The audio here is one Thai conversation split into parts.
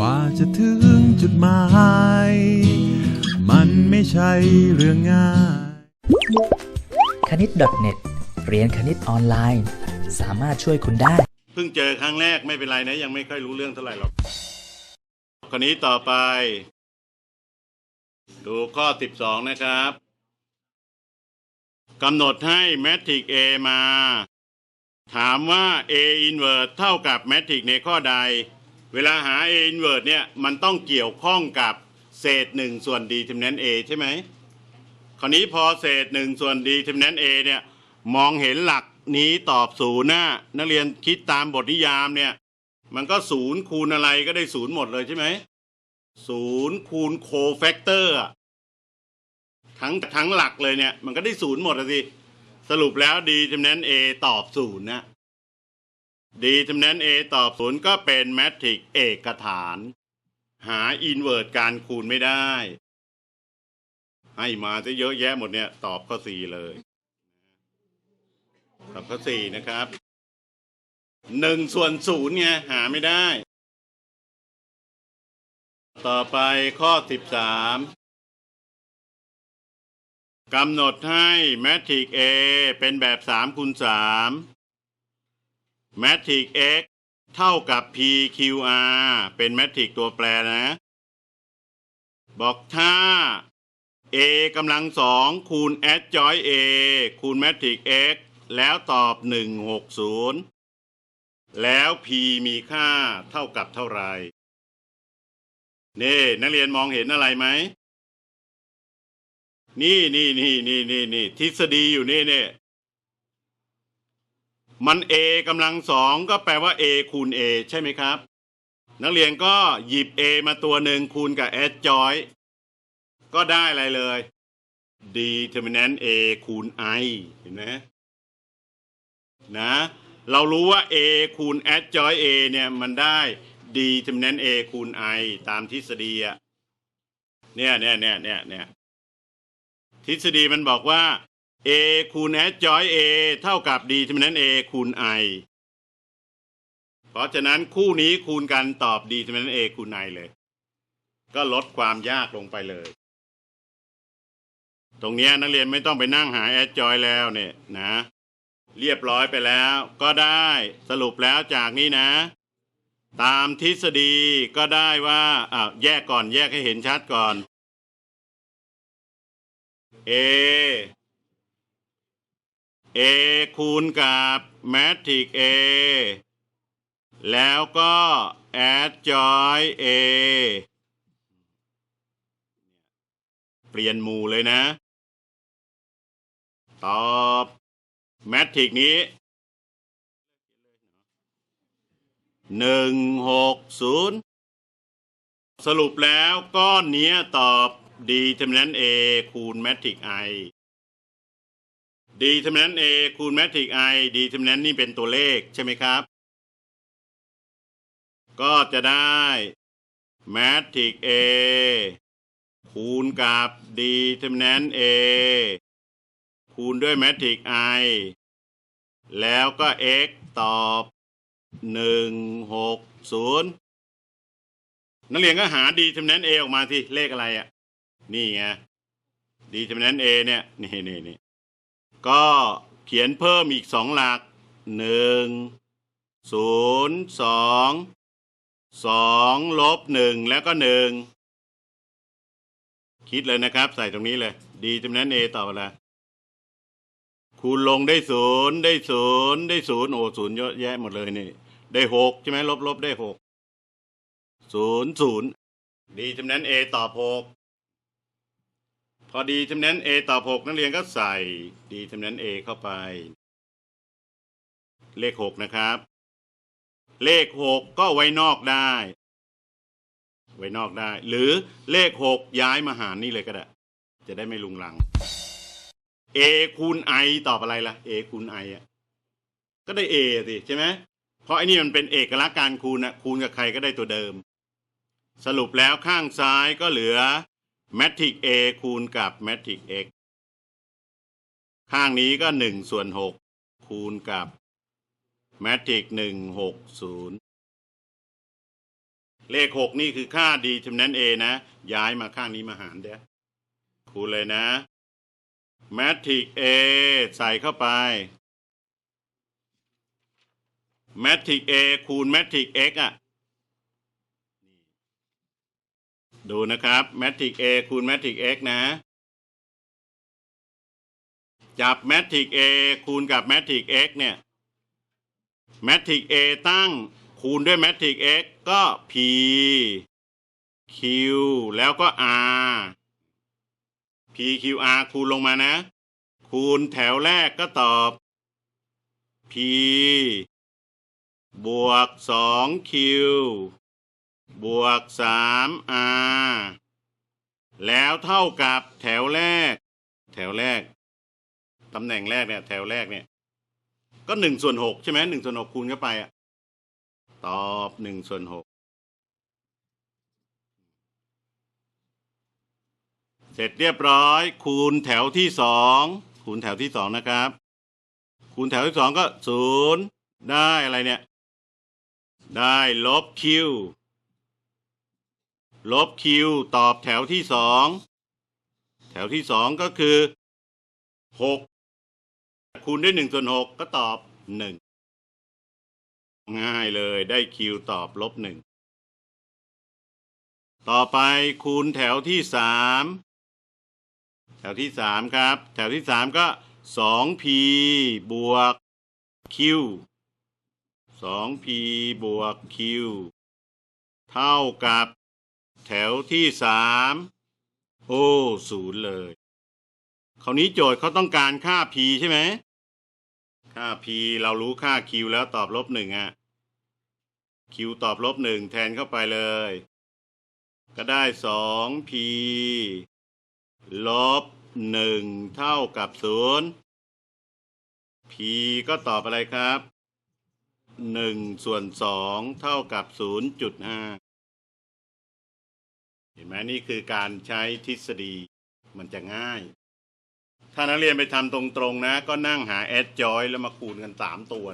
ว่าจะถึงจุดหมาย มันไม่ใช่เรื่องง่ายคณิต .net เรียนคณิตออนไลน์ สามารถช่วยคุณได้ เพิ่งเจอครั้งแรกไม่เป็นไรนะ ยังไม่ค่อยรู้เรื่องเท่าไหร่หรอกคนนี้ต่อไป ดูข้อ 12 นะครับกำหนดให้แมทริก A มา ถามว่า A inverse เท่ากับแมทริกในข้อใด เวลาหา A inverse เนี่ยมันต้องเกี่ยวข้องกับเศษหนึ่งส่วน d ทีมนั้น A ใช่ไหมคราวนี้พอเศษหนึ่งส่วน d ทีมนั้น A เนี่ยมองเห็นหลักนี้ตอบศูนย์นะนักเรียนคิดตามบทนิยามเนี่ยมันก็ศูนย์คูณอะไรก็ได้ศูนย์หมดเลยใช่ไหมศูนย์คูณโคแฟกเตอร์ทั้งทั้งหลักเลยเนี่ยมันก็ได้ศูนย์หมดสิสรุปแล้ว d จำแนน A ตอบศูนย์นะ d จำแนน A ตอบศูนย์ก็เป็นแมทริกเอกฐาน หาอินเวอร์ตการคูณไม่ได้ ให้มาจะเยอะแยะหมดเนี่ย ตอบข้อสี่เลยตอบข้อสี่นะครับหนึ่งส่วนศูนย์ไงหาไม่ได้ ต่อไปข้อสิบสามกำหนดให้แมทริก A เป็นแบบสามคูณสาม แมทริก X เท่ากับ PQR เป็นแมทริกตัวแปรนะ บอกถ้า A กำลังสองคูณ adjoint A คูณแมทริก X แล้วตอบ 160 แล้ว P มีค่าเท่ากับเท่าไหร่นี่นักเรียนมองเห็นอะไรไหม นี่นี่นี่นี่นี่นี่ทฤษฎีอยู่นี่เนี่ย มัน A กำลังสองก็แปลว่า A คูณ A ใช่ไหมครับ นักเรียนก็หยิบ A มาตัวหนึ่งคูณกับ adjoint ก็ได้อะไรเลย determinant A คูณ I เห็นไหมนะ เรารู้ว่า A คูณ adjoint A เนี่ยมันได้ determinant A คูณ I ตามทฤษฎีอะเนี่ยเนี่ยเนี่ยเนี่ยเนี่ยทฤษฎีมันบอกว่า A คูณ adjoint A เท่ากับ determinant A คูณ I เพราะฉะนั้นคู่นี้คูณกันตอบ determinant A คูณ I เลย ก็ลดความยากลงไปเลย ตรงนี้นักเรียนไม่ต้องไปนั่งหาแอดจอยแล้วเนี่ยนะ เรียบร้อยไปแล้วก็ได้สรุปแล้วจากนี้นะ ตามทฤษฎีก็ได้ว่าอ้าวแยกก่อนแยกให้เห็นชัดก่อน A A คูณกับแมทริก A แล้วก็ adjoint A เปลี่ยนหมู่เลยนะ ตอบแมทริกนี้หนึ่งหกศูนย์สรุปแล้วก้อนเนี้ยตอบ d เทมนัน A คูณแมทริก I d เทมนัน A คูณแมทริก I d เทมนันนี่เป็นตัวเลขใช่ไหมครับ ก็จะได้แมทริก A คูณกับ determinant A คูณด้วยแมทริก I แล้วก็ x ตอบ160นักเรียนก็หา determinant A ออกมาที่เลขอะไรอะ่ะ นี่ไง determinant A เนี่ย นี่นี่นี่ ก็เขียนเพิ่มอีกสองหลัก1 0 2 2ลบ1แล้วก็1คิดเลยนะครับ ใส่ตรงนี้เลย ดีจำนั้น A ต่อไปละคูณลงได้ศูนย์ได้ศูนย์ได้ศูนย์โอ้ศูนย์เยอะแยะหมดเลยนี่ ได้หกใช่ไหมลบลบได้หกศูนย์ศูนย์ดีจำนั้น A ตอบหก พอดีจำนั้น A ตอบหกนักเรียนก็ใส่ดีจำนั้น A เข้าไป เลขหกนะครับ เลขหกก็ไว้นอกได้ ไว้นอกได้ หรือเลขหกย้ายมาหารนี่เลยก็ได้ จะได้ไม่ลุงลัง A คูณ i ตอบอะไรล่ะ A คูณ i อะก็ได้ A สิใช่ไหมเพราะไอ้นี่มันเป็นเอกลักษณ์การคูณนะคูณกับใครก็ได้ตัวเดิม สรุปแล้วข้างซ้ายก็เหลือ แมทริก A คูณกับแมทริก x ข้างนี้ก็หนึ่งส่วนหกคูณกับแมทริกหนึ่งหกศูนย์เลขหกนี่คือค่า determinant A นะ ย้ายมาข้างนี้มาหารเด้อคูณเลยนะ matrix A ใส่เข้าไป matrix A คูณ matrix X อะ ดูนะครับ matrix A คูณ matrix X นะ จับ matrix A คูณกับ matrix X เนี่ย matrix A ตั้งคูณด้วย matrix X ก็ P Q แล้วก็ R P Q R คูณลงมานะ คูณแถวแรกก็ตอบ P บวก 2Q บวก 3R แล้วเท่ากับแถวแรก แถวแรก ตำแหน่งแรกเนี่ยแถวแรกเนี่ย ก็หนึ่งส่วนหกใช่ไหมหนึ่งส่วนหกคูณเข้าไปอะ ตอบหนึ่งส่วนหกเสร็จเรียบร้อย คูณแถวที่สองคูณแถวที่สองนะครับ คูณแถวที่สองก็ศูนย์ได้อะไรเนี่ย ได้ลบคิว ลบคิวตอบแถวที่สองแถวที่สองก็คือหกคูณด้วยหนึ่งส่วนหกก็ตอบหนึ่งง่ายเลยได้คิวตอบลบหนึ่งต่อไปคูณแถวที่สามแถวที่สามครับ แถวที่สามก็สองพีบวกคิวสองพีบวกคิวเท่ากับ แถวที่สามโอ้ศูนย์เลย คราวนี้โจทย์เขาต้องการค่า p ใช่ไหม ค่า p เรารู้ค่า q แล้วตอบลบหนึ่งอะ q ตอบลบหนึ่งแทนเข้าไปเลย ก็ได้สอง p ลบหนึ่งเท่ากับศูนย์ p ก็ตอบอะไรครับหนึ่งส่วนสองเท่ากับศูนย์จุดห้า ห็นไหมนี่คือการใช้ทฤษฎีมันจะง่าย ถ้านักเรียนไปทำตรงๆนะ ก็นั่งหาแอดจอยแล้วมาคูณกันสามตัว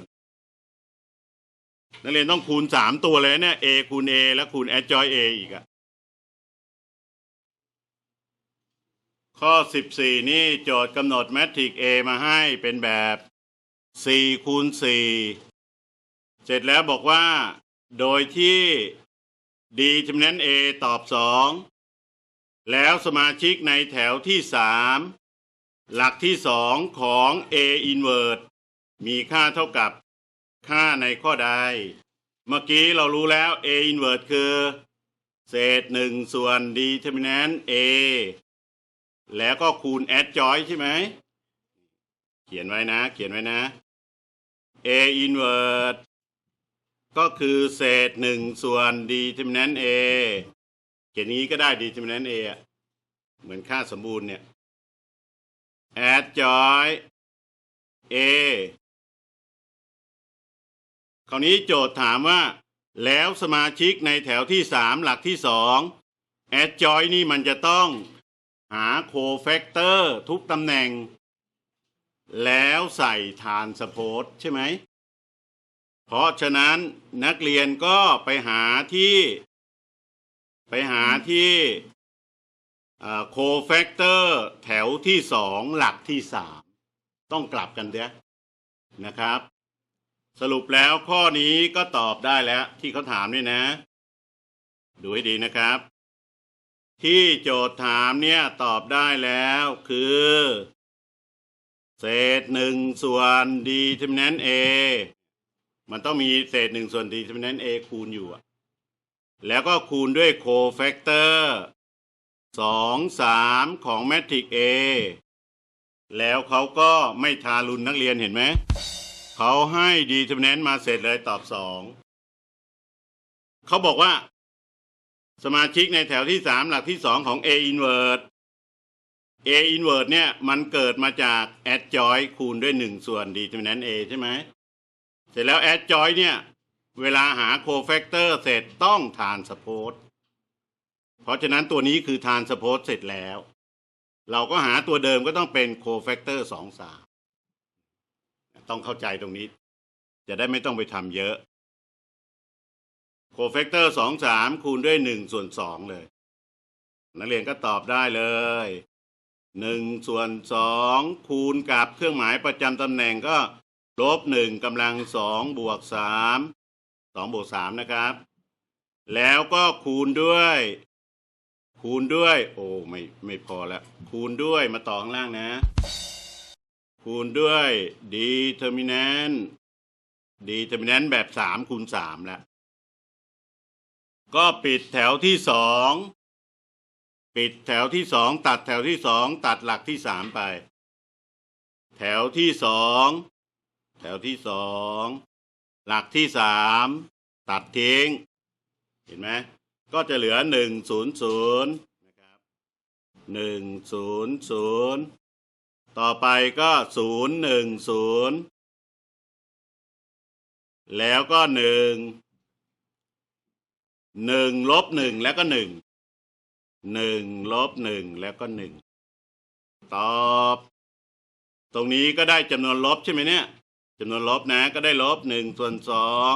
นักเรียนต้องคูณสามตัวเลยเนี่ย a คูณ a แล้วคูณแอดจอย a อีกอะข้อ14นี่โจทย์กำหนดแมทริก A มาให้เป็นแบบ4คูณ4เสร็จแล้วบอกว่า โดยที่ determinant A ตอบ2แล้วสมาชิกในแถวที่3หลักที่2ของ A inverse มีค่าเท่ากับค่าในข้อใด เมื่อกี้เรารู้แล้ว A inverse คือ เศษ1ส่วน determinant A แล้วก็คูณ adjoint ใช่ไหม เขียนไว้นะ เขียนไว้นะ A inverse ก็คือเศษ1ส่วน determinant A เขียนนี้ก็ได้ determinant A อะเหมือนค่าสมบูรณ์เนี่ย adjoint A คราวนี้โจทย์ถามว่า แล้วสมาชิกในแถวที่3หลักที่2 adjoint นี่มันจะต้องหาโคแฟกเตอร์ทุกตำแหน่ง แล้วใส่ฐานสโพสใช่ไหม เพราะฉะนั้นนักเรียนก็ไปหาที่ ไปหาที่โคแฟกเตอร์แถวที่สองหลักที่สามต้องกลับกันเด้นะครับ สรุปแล้วข้อนี้ก็ตอบได้แล้วที่เขาถามนี่นะ ดูให้ดีนะครับ ที่โจทย์ถามเนี่ยตอบได้แล้วคือ เศษหนึ่งส่วน determinant A มันต้องมีเศษหนึ่งส่วน determinant A คูณอยู่แล้วก็คูณด้วย cofactor สองสามของ matrix A แล้วเขาก็ไม่ทารุณนักเรียนเห็นไหม เขาให้ determinant มาเสร็จเลยตอบสอง เขาบอกว่า สมาชิกในแถวที่สามหลักที่สองของ A inverse A inverse เนี่ย มันเกิดมาจาก adjoint คูณด้วยหนึ่งส่วน determinant A ใช่ไหม ร็จแล้ว adjoint เนี่ย เวลาหา cofactor เสร็จต้องทานสโพสเพราะฉะนั้นตัวนี้คือทานสโพสเสร็จแล้ว เราก็หาตัวเดิมก็ต้องเป็น cofactor สองสามต้องเข้าใจตรงนี้ จะได้ไม่ต้องไปทำเยอะโคเฟกเตอร์สองสามคูณด้วยหนึ่งส่วนสองเลย นักเรียนก็ตอบได้เลยหนึ่งส่วนสองคูณกับเครื่องหมายประจำตำแหน่งก็ ลบหนึ่งกำลังสองบวกสามสองบวกสามนะครับ แล้วก็คูณด้วย คูณด้วย โอ้ไม่ไม่พอแล้วคูณด้วยมาต่อข้างล่างนะ คูณด้วย determinant determinant แบบสามคูณสามแล้วก็ปิดแถวที่สองปิดแถวที่สองตัดแถวที่สองตัดหลักที่สามไป แถวที่สอง แถวที่สองหลักที่สามตัดทิ้ง เห็นไหมก็จะเหลือหนึ่งศูนย์ศูนย์นะครับหนึ่งศูนย์ศูนย์ต่อไปก็ศูนย์หนึ่งศูนย์แล้วก็หนึ่งหนึ่งลบหนึ่งแล้วก็หนึ่งหนึ่งลบหนึ่งแล้วก็หนึ่งตอบ ตรงนี้ก็ได้จำนวนลบใช่ไหมเนี่ย จำนวนลบนะก็ได้ลบหนึ่งส่วนสอง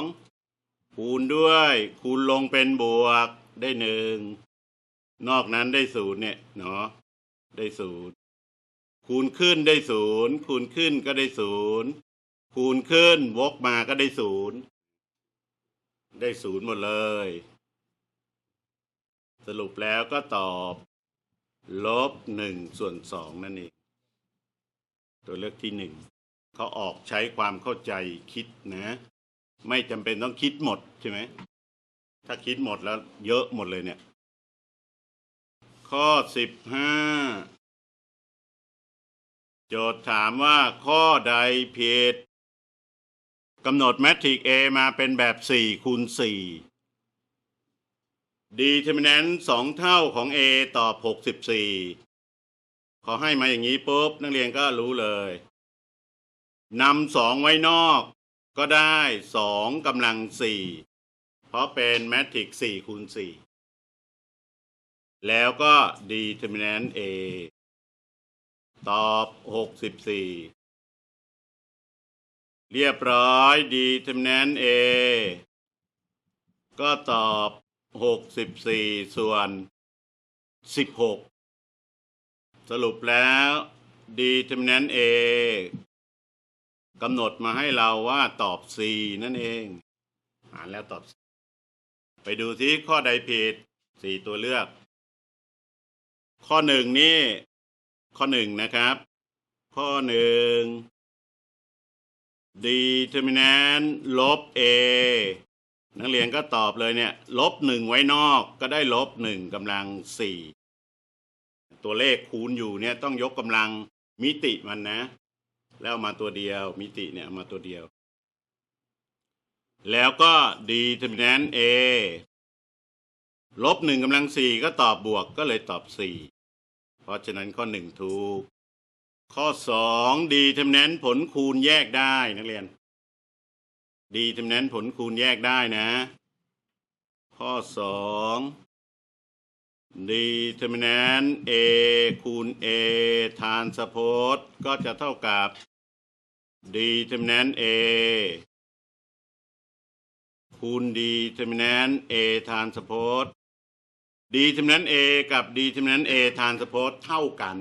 คูณด้วย คูณลงเป็นบวกได้หนึ่งนอกนั้นได้ศูนย์เนี่ยเนาะได้ศูนย์คูณขึ้นได้ศูนย์คูณขึ้นก็ได้ศูนย์คูณขึ้นวกมาก็ได้ศูนย์ได้ศูนย์หมดเลย สรุปแล้วก็ตอบ ลบหนึ่งส่วนสองนั่นเองตัวเลือกที่หนึ่ง เขาออกใช้ความเข้าใจคิดนะไม่จำเป็นต้องคิดหมดใช่ไหมถ้าคิดหมดแล้วเยอะหมดเลยเนี่ย ข้อสิบห้าโจทย์ถามว่าข้อใดผิดกำหนดแมทริก A มาเป็นแบบสี่คูณสี่ determinant สองเท่าของ A ตอบหกสิบสี่ขอให้มาอย่างนี้ปุ๊บ นักเรียนก็รู้เลย นำสองไว้นอกก็ได้สองกำลังสี่เพราะเป็นแมทริกสี่คูณสี่แล้วก็ determinant A ตอบหกสิบสี่เรียบร้อย determinant A ก็ตอบหกสิบสี่ส่วนสิบหกสรุปแล้ว determinant A กำหนดมาให้เราว่าตอบ C นั่นเอง อ่านแล้วตอบ C ไปดูที่ข้อใดผิดสี่ตัวเลือก ข้อหนึ่งนี่ ข้อหนึ่งนะครับ ข้อหนึ่ง determinant ลบ A นักเรียนก็ตอบเลยเนี่ย ลบหนึ่งไว้นอกก็ได้ลบหนึ่งกำลังสี่ตัวเลขคูณอยู่เนี่ยต้องยกกำลังมิติมันนะ แล้วมาตัวเดียวมิติเนี่ยมาตัวเดียว แล้วก็ determinant A ลบหนึ่งกำลังสี่ก็ตอบบวกก็เลยตอบสี่เพราะฉะนั้นข้อหนึ่งถูก ข้อสอง determinant ผลคูณแยกได้นักเรียน determinant ผลคูณแยกได้นะ ข้อสอง determinant A คูณ A ทานสโพสก็จะเท่ากับ determinant A คูณ determinant A ทานสโพส determinant A กับ determinant A ทานสโพสเท่ากัน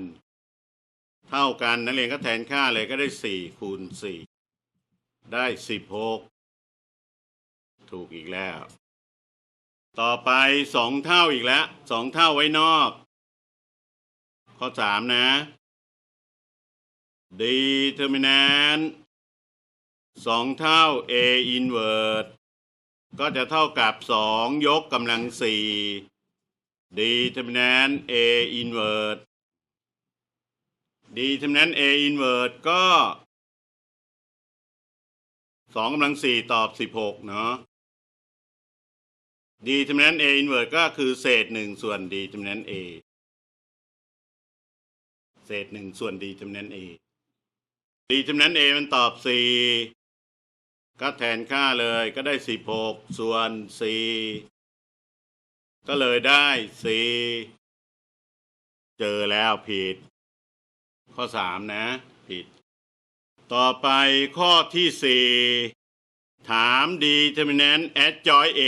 เท่ากันนักเรียนก็แทนค่าเลยก็ได้4คูณ4ได้16ถูกอีกแล้ว ต่อไปสองเท่าอีกแล้วสองเท่าไว้นอก ข้อสามนะ determinant สองเท่า a inverse ก็จะเท่ากับสองยกกำลังสี่ determinant a inverse determinant a inverse ก็สองกำลังสี่ตอบสิบหกเนาะ determinant A inverse ก็คือเศษหนึ่งส่วน determinant A เศษหนึ่งส่วน determinant A determinant A มันตอบสี่ก็แทนค่าเลยก็ได้สิบหกส่วนสี่ก็เลยได้สี่เจอแล้วผิด ข้อสามนะ ผิด ต่อไปข้อที่สี่ถาม determinant adjoint A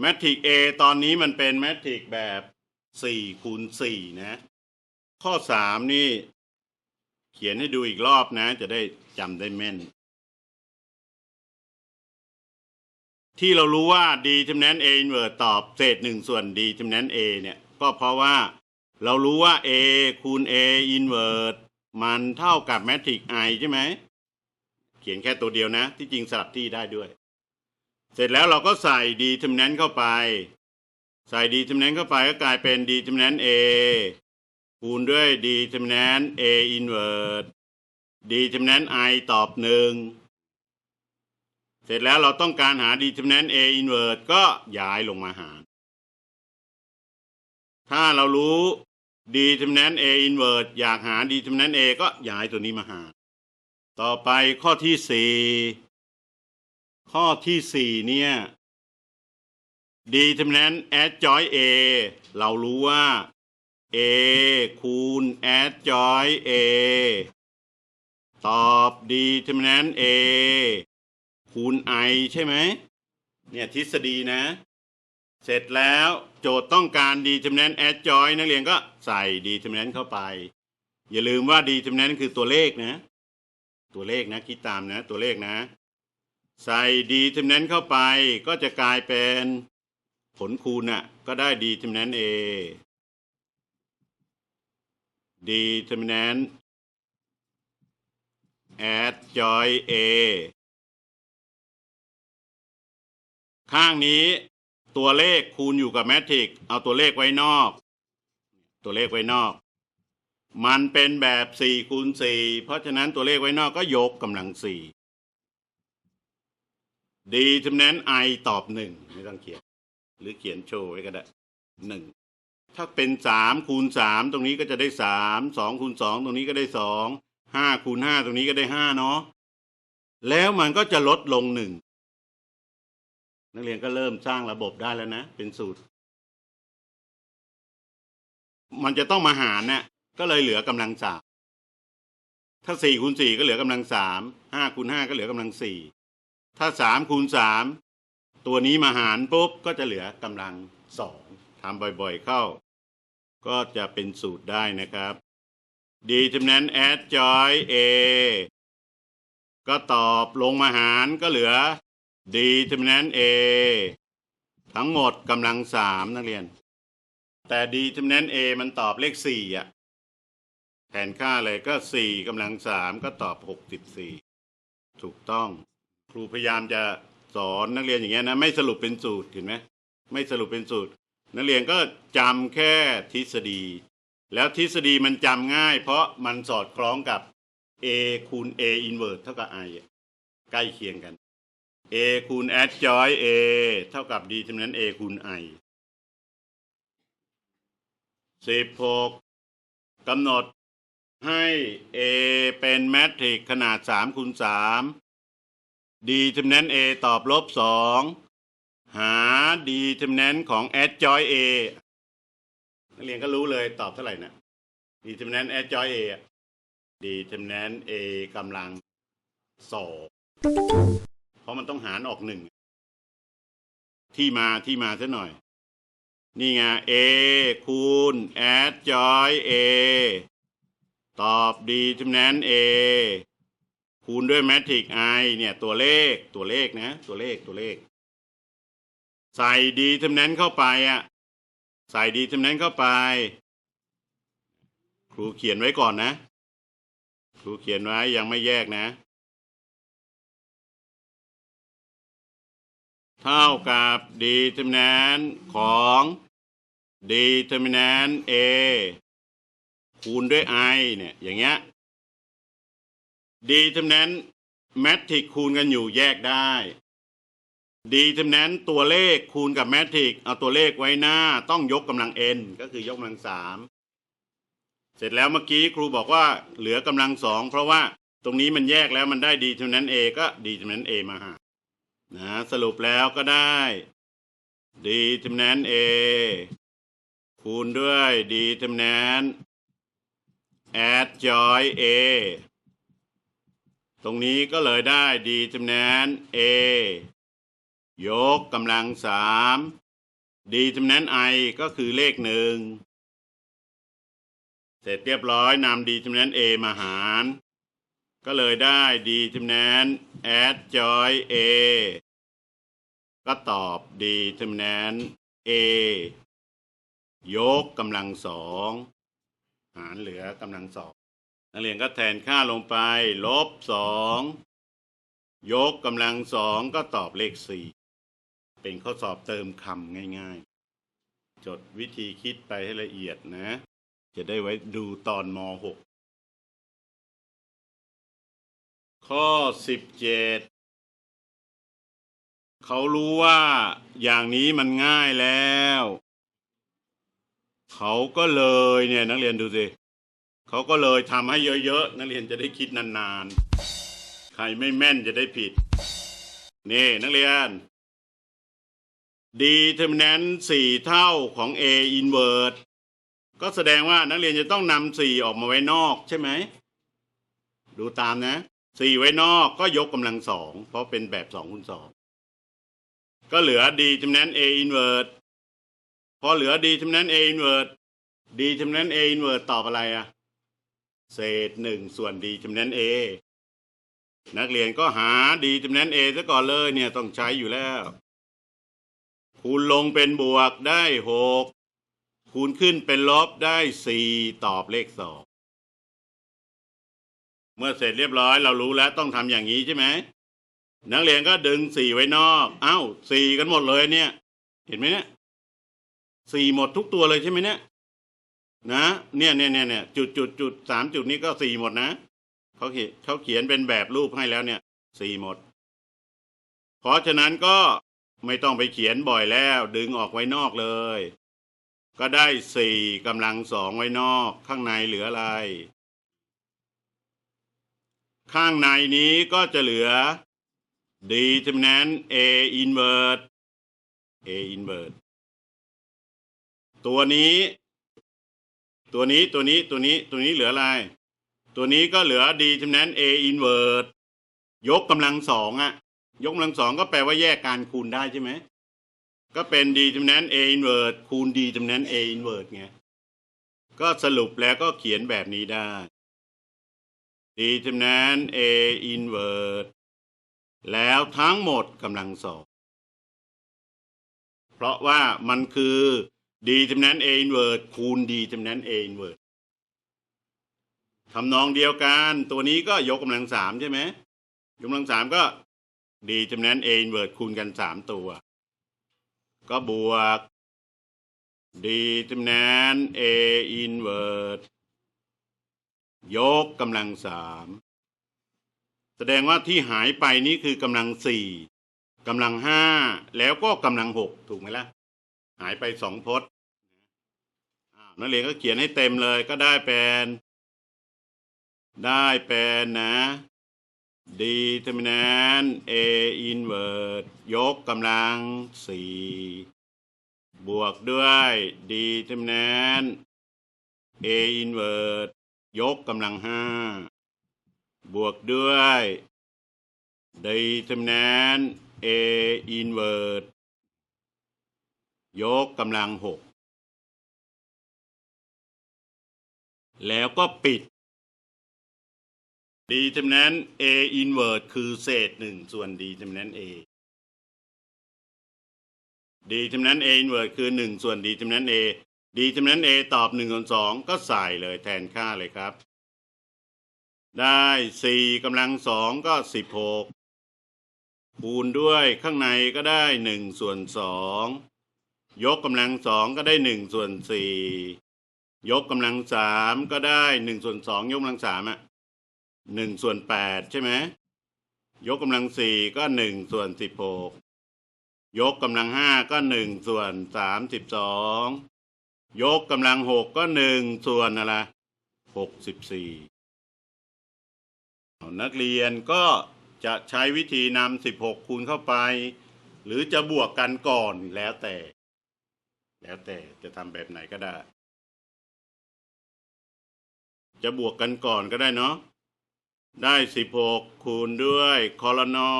แมทริก A ตอนนี้มันเป็นแมทริกแบบ4คูณ4นะ ข้อ3นี่ เขียนให้ดูอีกรอบนะ จะได้จำได้แม่น ที่เรารู้ว่า d จำแนน a inverse ตอบเศษหนึ่งส่วน d จำแนน a เนี่ย ก็เพราะว่าเรารู้ว่า a คูณ a inverse มันเท่ากับแมทริก i ใช่ไหม เขียนแค่ตัวเดียวนะ ที่จริงสลับที่ได้ด้วย เสร็จแล้วเราก็ใส่ d จำแนนเข้าไป ใส่ d จำแนนเข้าไปก็กลายเป็น d จำแนน a คูณด้วย d จำแนน a inverse d จำแนน i ตอบหนึ่งเสร็จแล้วเราต้องการหา d จำแนน a inverse ก็ย้ายลงมาหารถ้าเรารู้ d จำแนน a inverse อยากหา d จำแนน a ก็ย้ายตัวนี้มาหารต่อไปข้อที่สี่ข้อที่สี่เนี่ย d จำแนน adjoint a เรารู้ว่า a คูณ adjoint a ตอบ d จำแนน a คูณ i ใช่ไหม เนี่ยทฤษฎีนะ เสร็จแล้วโจทย์ต้องการ d จำแนน adjoint นักเรียนก็ใส่ d จำแนนเข้าไป อย่าลืมว่า d จำแนนคือตัวเลขนะ ตัวเลขนะ คิดตามนะ ตัวเลขนะ ใส่ d จำแนนเข้าไปก็จะกลายเป็นผลคูณน่ะ ก็ได้ d จำแนน a d จำแนน adjoint a ข้างนี้ตัวเลขคูณอยู่กับแมทริกเอาตัวเลขไว้นอก ตัวเลขไว้นอก มันเป็นแบบ4คูณ4เพราะฉะนั้นตัวเลขไว้นอกก็ยกกำลัง4ดีจำแนน i ตอบหนึ่งไม่ต้องเขียน หรือเขียนโชว์ไว้ก็ได้หนึ่ง ถ้าเป็น3คูณ3ตรงนี้ก็จะได้3 2คูณ2ตรงนี้ก็ได้2 5คูณ5ตรงนี้ก็ได้5เนาะแล้วมันก็จะลดลงหนึ่งนักเรียนก็เริ่มสร้างระบบได้แล้วนะ เป็นสูตร มันจะต้องมาหารเนี่ยก็เลยเหลือกำลังสามถ้าสี่คูณสี่ก็เหลือกำลังสามห้าคูณห้าก็เหลือกำลังสี่ถ้าสามคูณสามตัวนี้มาหารปุ๊บก็จะเหลือกำลังสองทำบ่อยๆเข้า ก็จะเป็นสูตรได้นะครับ d จำแนน add joy a ก็ตอบลงมาหารก็เหลือ d จำแนน a ทั้งหมดกำลังสามนักเรียน แต่ d จำแนน a มันตอบเลขสี่อะแทนค่าเลยก็สี่กำลังสามก็ตอบหกสิบสี่ถูกต้อง ครูพยายามจะสอนนักเรียนอย่างเงี้ยนะ ไม่สรุปเป็นสูตรเห็นไหมไม่สรุปเป็นสูตร นักเรียนก็จำแค่ทฤษฎี แล้วทฤษฎีมันจำง่าย เพราะมันสอดคล้องกับ a คูณ a inverse เท่ากับ i ใกล้เคียงกัน a คูณ adjoint a เท่ากับ d จำนวน a คูณ i สิบหกกำหนดให้ a เป็นแมทริกขนาดสามคูณสาม d จำนวน a ตอบลบสอง หา d จำนวนของ adjoint a นักเรียนก็รู้เลยตอบเท่าไหร่นะ d จำนวน adjoint a อะ d จำนวน a กำลังสองเพราะมันต้องหารออกหนึ่งที่มาที่มาซะหน่อย นี่ไง a คูณ add joy a ตอบ d จำแนน a คูณด้วยแมทริก i เนี่ยตัวเลขตัวเลขนะ ตัวเลขตัวเลข ใส่ d จำแนนเข้าไปอะ ใส่ d จำแนนเข้าไป ครูเขียนไว้ก่อนนะ ครูเขียนไว้ยังไม่แยกนะ เท่ากับ d จำแนนของ d จำแนน a คูณด้วย i เนี่ยอย่างเงี้ย d จำแนนแมทริกคูณกันอยู่แยกได้ d จำแนนตัวเลขคูณกับแมทริกเอาตัวเลขไว้หน้าต้องยกกำลัง n ก็คือยกกำลังสามเสร็จแล้วเมื่อกี้ครูบอกว่าเหลือกำลังสองเพราะว่าตรงนี้มันแยกแล้วมันได้ d จำแนน a ก็ d จำแนน a มาหานะสรุปแล้วก็ได้ d จำแนน a คูณด้วย d จำแนน add joy a ตรงนี้ก็เลยได้ d จำแนน a ยกกำลังสาม determinant i ก็คือเลขหนึ่งเสร็จเรียบร้อยนำ determinant a มาหาร ก็เลยได้ determinant add join a ก็ตอบ determinant a ยกกำลังสองหารเหลือกำลังสองนักเรียนก็แทนค่าลงไป ลบสองยกกำลังสองก็ตอบเลขสี่ เป็นข้อสอบเติมคำง่ายๆ จดวิธีคิดไปให้ละเอียดนะ จะได้ไว้ดูตอนม .6 ข้อ 17 เขารู้ว่าอย่างนี้มันง่ายแล้ว เขาก็เลยเนี่ยนักเรียนดูสิเขาก็เลยทำให้เยอะๆ นักเรียนจะได้คิดนานๆ ใครไม่แม่นจะได้ผิด นี่นักเรียน determinant สี่เท่าของ a inverse ก็แสดงว่านักเรียนจะต้องนำสี่ออกมาไว้นอกใช่ไหม ดูตามนะสี่ไว้นอกก็ยกกำลังสองเพราะเป็นแบบสองคูณสองก็เหลือ determinant a inverse พอเหลือ determinant a inverse determinant a inverse ตอบอะไรอะเศษหนึ่งส่วน determinant a นักเรียนก็หา determinant a ซะก่อนเลยเนี่ยต้องใช้อยู่แล้ว คูณลงเป็นบวกได้หกคูณขึ้นเป็นลบได้สี่ตอบเลขสองเมื่อเสร็จเรียบร้อยเรารู้แล้วต้องทำอย่างนี้ใช่ไหมนักเรียนก็ดึงสี่ไว้นอก เอ้าสี่กันหมดเลยเนี่ย เห็นไหมเนี่ยสี่หมดทุกตัวเลยใช่ไหมเนี่ย นะเนี่ยเนี่ยเนี่ยเนี่ยจุดจุดจุดสามจุดนี้ก็สี่หมดนะเขาเขียนเขาเขียนเป็นแบบรูปให้แล้วเนี่ยสี่หมด เพราะฉะนั้นก็ ไม่ต้องไปเขียนบ่อยแล้ว ดึงออกไว้นอกเลย ก็ได้สี่กำลังสองไว้นอก ข้างในเหลืออะไร ข้างในนี้ก็จะเหลือ determinant a inverse a inverse ตัวนี้ ตัวนี้ตัวนี้ตัวนี้ตัวนี้เหลืออะไร ตัวนี้ก็เหลือ determinant a inverse ยกกำลังสองอะ ยกกำลังสองก็แปลว่าแยกการคูณได้ใช่ไหม ก็เป็น determinant a inverse คูณ determinant a inverse ไง ก็สรุปแล้วก็เขียนแบบนี้ได้ determinant a inverse แล้วทั้งหมดกำลังสอง เพราะว่ามันคือ determinant a inverse คูณ determinant a inverse ทำนองเดียวกัน ตัวนี้ก็ยกกำลังสามใช่ไหมยกกำลังสามก็ determinant a inverse คูณกันสามตัว ก็บวก determinant a inverse ยกกำลังสามแสดงว่าที่หายไปนี่คือกำลังสี่กำลังห้าแล้วก็กำลังหกถูกไหมล่ะ หายไปสองพจน์อ้าวนักเรียนก็เขียนให้เต็มเลยก็ได้เป็น ได้เป็นนะ determinant a inverse ยกกำลังสี่บวกด้วย determinant a inverse ยกกำลังห้าบวกด้วย determinant a inverse ยกกำลังหกแล้วก็ปิด determinant a inverse คือเศษหนึ่งส่วน determinant a determinant a inverse คือหนึ่งส่วน determinant a determinant a ตอบหนึ่งส่วนสองก็ใส่เลยแทนค่าเลยครับ ได้สี่กำลังสองก็สิบหกคูณด้วยข้างในก็ได้หนึ่งส่วนสองยกกำลังสองก็ได้หนึ่งส่วนสี่ยกกำลังสามก็ได้หนึ่งส่วนสองยกกำลังสามอะ หนึ่งส่วนแปดใช่ไหมยกกำลังสี่ก็หนึ่งส่วนสิบหกยกกำลังห้าก็หนึ่งส่วนสามสิบสองยกกำลังหกก็หนึ่งส่วนอะไรหกสิบสี่นักเรียนก็จะใช้วิธีนำสิบหกคูณเข้าไป หรือจะบวกกันก่อนแล้วแต่ แล้วแต่จะทำแบบไหนก็ได้ จะบวกกันก่อนก็ได้เนาะ ได้สิบหกคูณด้วยคอลนอ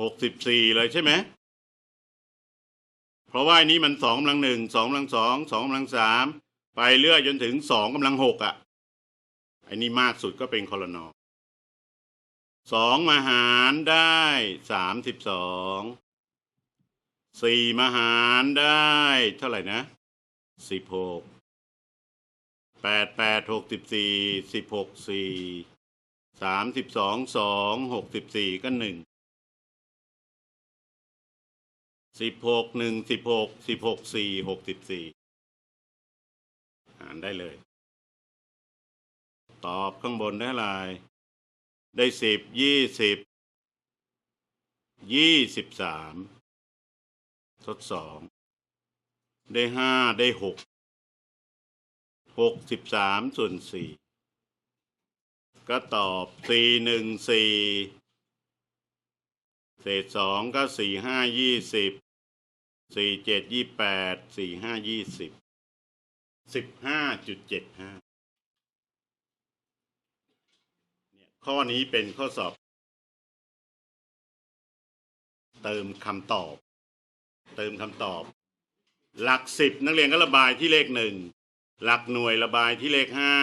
หกสิบสี่เลยใช่ไหม เพราะว่าอันนี้มันสองกำลังหนึ่งสองกำลังสองสองกำลังสามไปเรื่อยจนถึงสองกำลังหกอะไอ้นี่มากสุดก็เป็นคอลนอสองมาหารได้สามสิบสองสี่มาหารได้เท่าไหร่นะสิบหก แปดแปดหกสิบสี่สิบหกสี่สามสิบสองสองหกสิบสี่ก็หนึ่งสิบหกหนึ่งสิบหกสิบหกสี่หกสิบสี่หารได้เลย ตอบข้างบนได้เท่าไรได้สิบยี่สิบยี่สิบสามทดสองได้ห้าได้หก หกสิบสามส่วนสี่ก็ตอบสี่หนึ่งสี่เศษสองก็สี่ห้ายี่สิบสี่เจ็ดยี่แปดสี่ห้ายี่สิบสิบห้าจุดเจ็ดห้าเนี่ยข้อนี้เป็นข้อสอบ เติมคำตอบ เติมคำตอบ หลักสิบนักเรียนก็ระบายที่เลขหนึ่ง หลักหน่วยระบายที่เลขห้า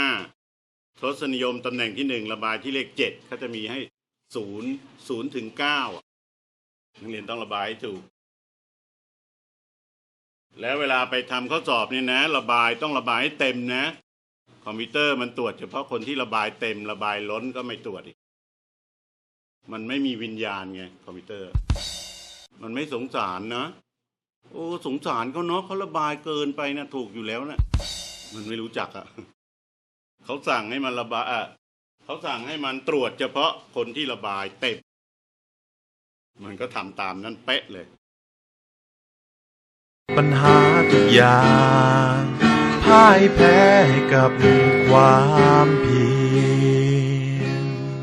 ทศนิยมตำแหน่งที่หนึ่งระบายที่เลขเจ็ดเขาจะมีให้ศูนย์ศูนย์ถึงเก้านักเรียนต้องระบายให้ถูก แล้วเวลาไปทำข้อสอบเนี่ยนะ ระบายต้องระบายให้เต็มนะ คอมพิวเตอร์มันตรวจเฉพาะคนที่ระบายเต็ม ระบายล้นก็ไม่ตรวจอีก มันไม่มีวิญญาณไงคอมพิวเตอร์ มันไม่สงสารนะ โอ้สงสารเขาเนาะเขาระบายเกินไปนะถูกอยู่แล้วนะ มันไม่รู้จักอะ่ะเขาสั่งให้มันระบายเขาสั่งให้มันตรวจเฉพาะคนที่ระบายเต็มมันก็ทำตามนั้นเป๊ะเลย ปัญหาทุกอย่างพ่ายแพ้กับความผิด